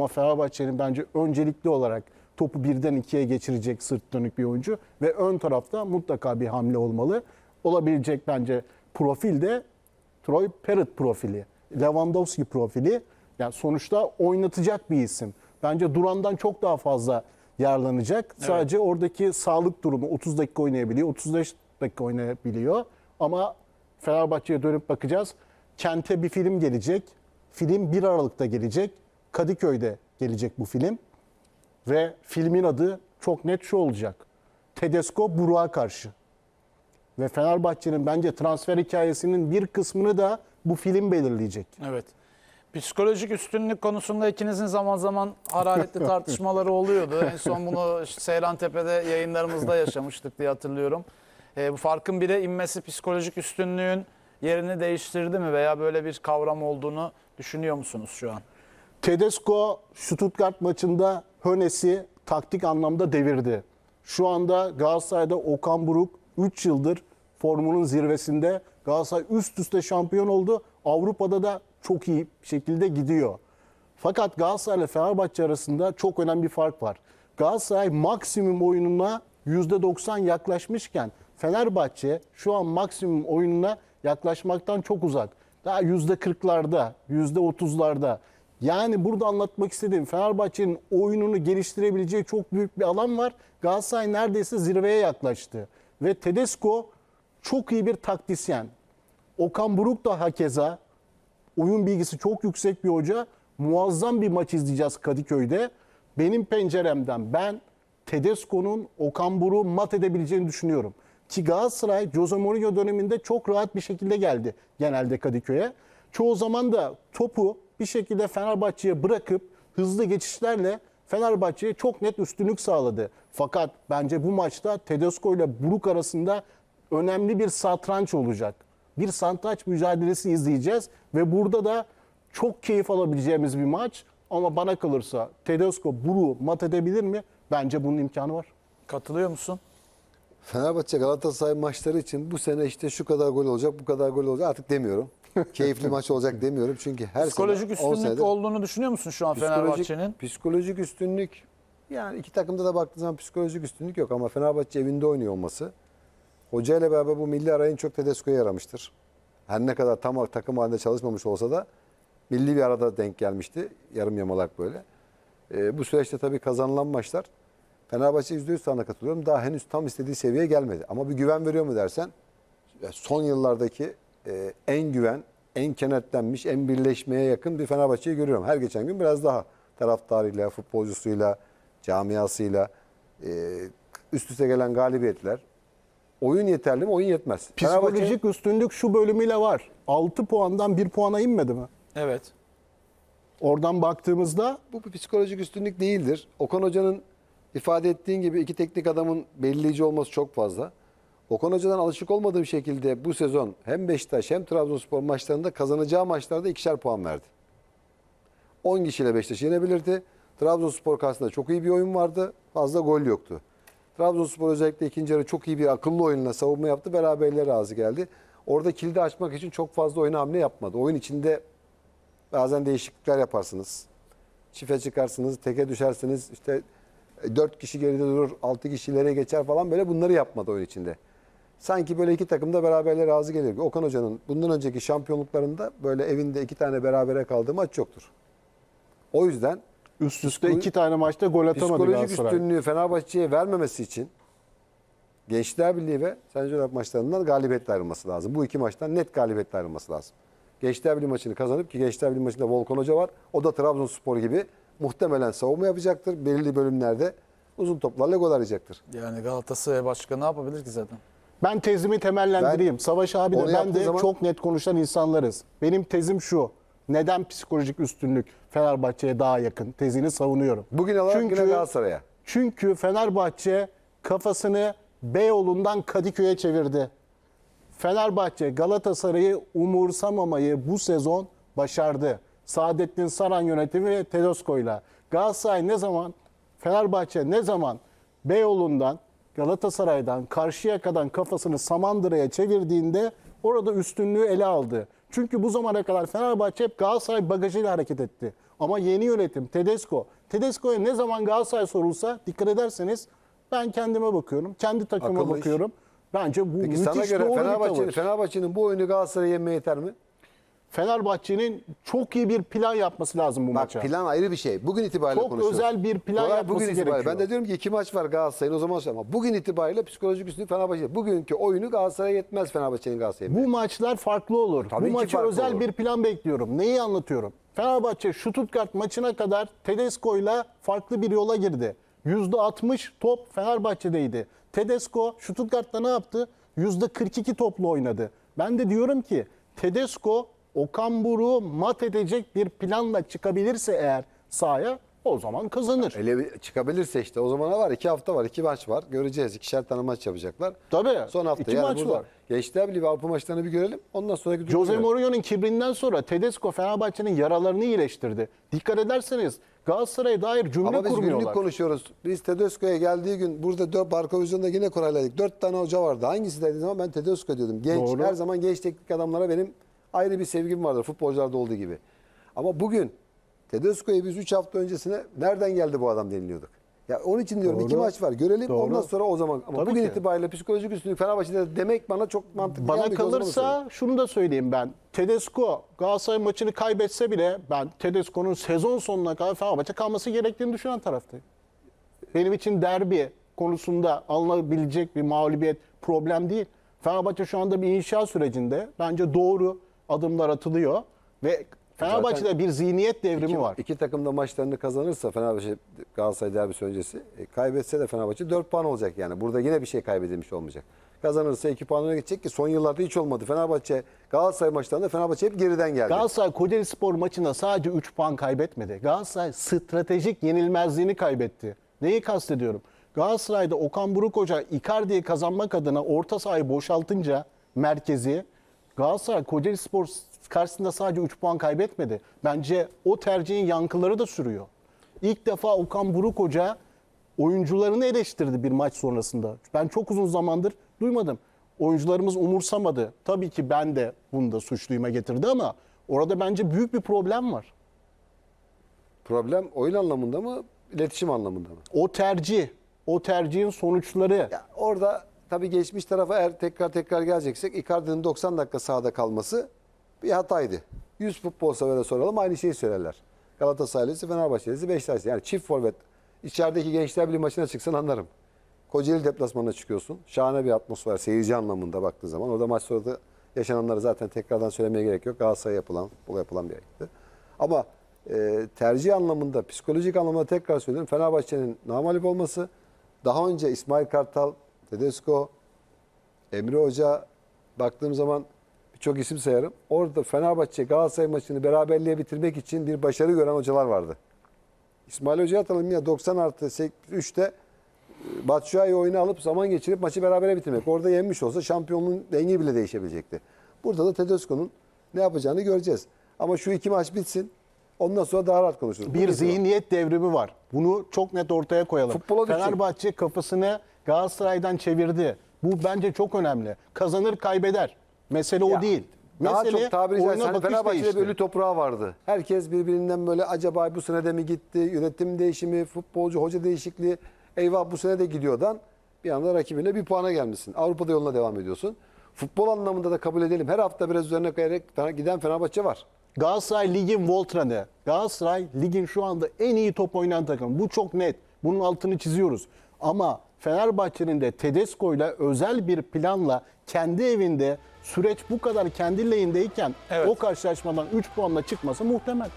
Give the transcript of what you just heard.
Ama Fenerbahçe'nin bence öncelikli olarak topu birden ikiye geçirecek sırt dönük bir oyuncu ve ön tarafta mutlaka bir hamle olmalı. Olabilecek bence profil de Troy Parrott profili, Lewandowski profili. Yani sonuçta oynatacak bir isim. Bence Duran'dan çok daha fazla yararlanacak. Sadece oradaki sağlık durumu 30 dakika oynayabiliyor, 35 dakika oynayabiliyor. Ama Fenerbahçe'ye dönüp bakacağız. Kent'e bir film gelecek. Film 1 Aralık'ta gelecek. Kadıköy'de gelecek bu film. Ve filmin adı çok net şu olacak. Tedesco Burak'a karşı. Ve Fenerbahçe'nin bence transfer hikayesinin bir kısmını da bu film belirleyecek. Evet. Psikolojik üstünlük konusunda ikinizin zaman zaman hararetli tartışmaları oluyordu. En son bunu Seyran Tepe'de yayınlarımızda yaşamıştık diye hatırlıyorum. E, bu farkın bire inmesi psikolojik üstünlüğün yerini değiştirdi mi veya böyle bir kavram olduğunu düşünüyor musunuz şu an? Tedesco Stuttgart maçında Hönes'i taktik anlamda devirdi. Şu anda Galatasaray'da Okan Buruk 3 yıldır formunun zirvesinde. Galatasaray üst üste şampiyon oldu. Avrupa'da da çok iyi şekilde gidiyor. Fakat Galatasaray ile Fenerbahçe arasında çok önemli bir fark var. Galatasaray maksimum oyununa %90 yaklaşmışken Fenerbahçe şu an maksimum oyununa yaklaşmaktan çok uzak. Daha %40'larda, %30'larda. Yani burada anlatmak istediğim Fenerbahçe'nin oyununu geliştirebileceği çok büyük bir alan var. Galatasaray neredeyse zirveye yaklaştı. Ve Tedesco çok iyi bir taktisyen. Okan Buruk da hakeza oyun bilgisi çok yüksek bir hoca. Muazzam bir maç izleyeceğiz Kadıköy'de. Benim penceremden ben Tedesco'nun Okan Buruk'u mat edebileceğini düşünüyorum. Ki Galatasaray Jose Mourinho döneminde çok rahat bir şekilde geldi genelde Kadıköy'e. Çoğu zaman da topu bir şekilde Fenerbahçe'ye bırakıp hızlı geçişlerle Fenerbahçe'ye çok net üstünlük sağladı. Fakat bence bu maçta Tedesco ile Buruk arasında önemli bir satranç olacak. Bir satranç mücadelesi izleyeceğiz ve burada da çok keyif alabileceğimiz bir maç. Ama bana kalırsa Tedesco Buruk'u mat edebilir mi? Bence bunun imkanı var. Katılıyor musun? Fenerbahçe Galatasaray maçları için bu sene işte şu kadar gol olacak, bu kadar gol olacak artık demiyorum. Keyifli maç olacak demiyorum. Çünkü her Psikolojik sene, üstünlük senedir- olduğunu düşünüyor musun şu an Fenerbahçe'nin? Psikolojik üstünlük yani iki takımda da baktığın zaman psikolojik üstünlük yok ama Fenerbahçe evinde oynuyor olması hoca ile beraber bu milli arayın çok Tedesco'ya yaramıştır. Her ne kadar tam takım halinde çalışmamış olsa da milli bir arada denk gelmişti. Yarım yamalak böyle. Ee, bu süreçte tabii kazanılan maçlar Fenerbahçe %100 sana katılıyorum. Daha henüz tam istediği seviyeye gelmedi. Ama bir güven veriyor mu dersen son yıllardaki e, en güven, en kenetlenmiş, en birleşmeye yakın bir Fenerbahçe'yi görüyorum. Her geçen gün biraz daha taraftarıyla, futbolcusuyla, camiasıyla e, üst üste gelen galibiyetler. Oyun yeterli mi? Oyun yetmez. Fenerbahçe- Psikolojik üstünlük şu bölümüyle var. 6 puandan 1 puana inmedi mi? Evet. Oradan baktığımızda bu bir psikolojik üstünlük değildir. Okan Hoca'nın ifade ettiğin gibi iki teknik adamın belirleyici olması çok fazla. Okan Hoca'dan alışık olmadığım şekilde bu sezon hem Beşiktaş hem Trabzonspor maçlarında kazanacağı maçlarda ikişer puan verdi. 10 kişiyle Beşiktaş'ı yenebilirdi. Trabzonspor karşısında çok iyi bir oyun vardı. Fazla gol yoktu. Trabzonspor özellikle ikinci yarı çok iyi bir akıllı oyunla savunma yaptı. Beraberliğe razı geldi. Orada kilidi açmak için çok fazla oyuna hamle yapmadı. Oyun içinde bazen değişiklikler yaparsınız. Çife çıkarsınız, teke düşersiniz. İşte 4 kişi geride durur, 6 kişi ileriye geçer falan böyle bunları yapmadı oyun içinde. Sanki böyle iki takım da beraberliğe razı gelir. Okan Hoca'nın bundan önceki şampiyonluklarında böyle evinde iki tane berabere kaldığı maç yoktur. O yüzden üst üste iki tane maçta gol atamadı psikolojik Galatasaray. üstünlüğü Fenerbahçe'ye vermemesi için Gençler Birliği ve Sence Ocak maçlarından galibiyetle ayrılması lazım. Bu iki maçtan net galibiyetle ayrılması lazım. Gençler Birliği maçını kazanıp ki Gençler Birliği maçında Volkan Hoca var. O da Trabzonspor gibi muhtemelen savunma yapacaktır. Belirli bölümlerde uzun toplarla gol arayacaktır. Yani Galatasaray başka ne yapabilir ki zaten? Ben tezimi temellendireyim. Savaş abi de ben de zaman- çok net konuşan insanlarız. Benim tezim şu. Neden psikolojik üstünlük Fenerbahçe'ye daha yakın tezini savunuyorum. Bugün olarak Çünkü- yine Galatasaray'a. Çünkü Fenerbahçe kafasını Beyoğlu'ndan Kadıköy'e çevirdi. Fenerbahçe Galatasaray'ı umursamamayı bu sezon başardı. Saadettin Saran yönetimi ve Tedesco'yla. Galatasaray ne zaman, Fenerbahçe ne zaman Beyoğlu'ndan, Galatasaray'dan, Karşıyaka'dan kafasını Samandıra'ya çevirdiğinde orada üstünlüğü ele aldı. Çünkü bu zamana kadar Fenerbahçe hep Galatasaray bagajıyla hareket etti. Ama yeni yönetim Tedesco. Tedesco'ya ne zaman Galatasaray sorulsa dikkat ederseniz ben kendime bakıyorum. Kendi takıma Akıllı iş. bakıyorum. Bence bu Peki müthiş sana göre doğru bir Fenerbahçe'nin tavır. Fenerbahçe'nin bu oyunu Galatasaray'a yenmeye yeter mi? Fenerbahçe'nin çok iyi bir plan yapması lazım bu Bak maça. plan ayrı bir şey. Bugün itibariyle Çok konuşuyoruz. özel bir plan Olay yapması bugün itibariyle. gerekiyor. Ben de diyorum ki iki maç var Galatasaray'ın o zaman sonra. Ama bugün itibariyle psikolojik üstünlük Fenerbahçe. Bugünkü oyunu Galatasaray'a yetmez Fenerbahçe'nin Galatasaray'a. Bu maçlar farklı olur. Tabii bu ki maça farklı özel olur. bir plan bekliyorum. Neyi anlatıyorum? Fenerbahçe Stuttgart maçına kadar Tedesco'yla farklı bir yola girdi. %60 top Fenerbahçe'deydi. Tedesco Stuttgart'ta ne yaptı? %42 toplu oynadı. Ben de diyorum ki Tedesco Okan Buruk'u mat edecek bir planla çıkabilirse eğer sahaya o zaman kazanır. Ele bir- çıkabilirse işte o zamana var. iki hafta var. iki maç var. Göreceğiz. İkişer tane maç yapacaklar. Tabii. Son hafta İki yani maç burada var. Gençler Birliği ve Avrupa maçlarını bir görelim. Ondan sonraki durumu Jose. Mourinho'nun kibrinden sonra Tedesco Fenerbahçe'nin yaralarını iyileştirdi. Dikkat ederseniz Galatasaray'a dair cümle Ama biz kurmuyorlar. günlük konuşuyoruz. Biz Tedesco'ya geldiği gün burada dört Barka Vizyon'da yine kurayladık. Dört tane hoca vardı. Hangisi dediği zaman ben Tedesco diyordum. Genç. Doğru. Her zaman genç teknik adamlara benim ayrı bir sevgim vardır. Futbolcularda olduğu gibi. Ama bugün Tedesco'ya biz 3 hafta öncesine nereden geldi bu adam deniliyorduk. Ya onun için diyorum Doğru. iki maç var. Görelim Doğru. ondan sonra o zaman. Ama Tabii bugün ki. itibariyle psikolojik üstünlük Fenerbahçe'de demek bana çok mantıklı Bana söyleyeyim. kalırsa şunu da söyleyeyim ben. Tedesco Galatasaray maçını kaybetse bile ben Tedesco'nun sezon sonuna kadar Fenerbahçe kalması gerektiğini düşünen taraftayım. Benim için derbi konusunda alınabilecek bir mağlubiyet problem değil. Fenerbahçe şu anda bir inşa sürecinde. Bence doğru adımlar atılıyor ve Fenerbahçe'de bir zihniyet devrimi İki, var. iki takım da maçlarını kazanırsa Fenerbahçe Galatasaray derbisi öncesi e, kaybetse de Fenerbahçe 4 puan olacak yani. Burada yine bir şey kaybedilmiş olmayacak. Kazanırsa 2 puan öne geçecek ki son yıllarda hiç olmadı. Fenerbahçe Galatasaray maçlarında Fenerbahçe hep geriden geldi. Galatasaray Kocaeli Spor maçında sadece 3 puan kaybetmedi. Galatasaray stratejik yenilmezliğini kaybetti. Neyi kastediyorum? Galatasaray'da Okan Buruk Hoca Icardi'yi kazanmak adına orta sahayı boşaltınca merkezi Galatasaray Kocaeli Spor karşısında sadece 3 puan kaybetmedi. Bence o tercihin yankıları da sürüyor. İlk defa Okan Buruk Hoca oyuncularını eleştirdi bir maç sonrasında. Ben çok uzun zamandır duymadım. Oyuncularımız umursamadı. Tabii ki ben de bunu da suçluyuma getirdi ama orada bence büyük bir problem var. Problem oyun anlamında mı, iletişim anlamında mı? O tercih, o tercihin sonuçları. Ya orada tabii geçmiş tarafa eğer tekrar tekrar geleceksek Icardi'nin 90 dakika sahada kalması bir hataydı. 100 futbol severe soralım aynı şeyi söylerler. Galatasaraylıysa, Fenerbahçelisi, Beşiktaşlısı. Yani çift forvet. İçerideki gençler birliği maçına çıksan anlarım. Kocaeli deplasmanına çıkıyorsun. Şahane bir atmosfer, seyirci anlamında baktığın zaman. Orada maç sonrası yaşananları zaten tekrardan söylemeye gerek yok. Galatasaray yapılan, futbol yapılan bir yayındı. Ama e, tercih anlamında, psikolojik anlamda tekrar söylüyorum. Fenerbahçe'nin namalip olması, daha önce İsmail Kartal, Tedesco, Emre Hoca baktığım zaman birçok isim sayarım. Orada Fenerbahçe Galatasaray maçını beraberliğe bitirmek için bir başarı gören hocalar vardı. İsmail Hoca'yı atalım ya 90 artı 3'te Batshuayi oyunu alıp zaman geçirip maçı berabere bitirmek. Orada yenmiş olsa şampiyonluğun rengi bile değişebilecekti. Burada da Tedesco'nun ne yapacağını göreceğiz. Ama şu iki maç bitsin. Ondan sonra daha rahat konuşuruz. Bir zihniyet devrimi var. Bunu çok net ortaya koyalım. Futbola düşecek. Fenerbahçe kafasını Galatasaray'dan çevirdi. Bu bence çok önemli. Kazanır kaybeder. Mesele o Ya, değil. Daha Mesele çok tabiri oyuna caizse hani bakış Fenerbahçe'de değişti. bir ölü toprağı vardı. Herkes birbirinden böyle acaba bu sene de mi gitti? Yönetim değişimi, futbolcu, hoca değişikliği. Eyvah bu sene de gidiyordan bir anda rakibine bir puana gelmişsin. Avrupa'da yoluna devam ediyorsun. Futbol anlamında da kabul edelim. Her hafta biraz üzerine kayarak giden Fenerbahçe var. Galatasaray ligin Voltran'ı. Galatasaray ligin şu anda en iyi top oynayan takım. Bu çok net. Bunun altını çiziyoruz. Ama Fenerbahçe'nin de Tedesco'yla özel bir planla kendi evinde süreç bu kadar kendi lehindeyken Evet. o karşılaşmadan 3 puanla çıkması muhtemel.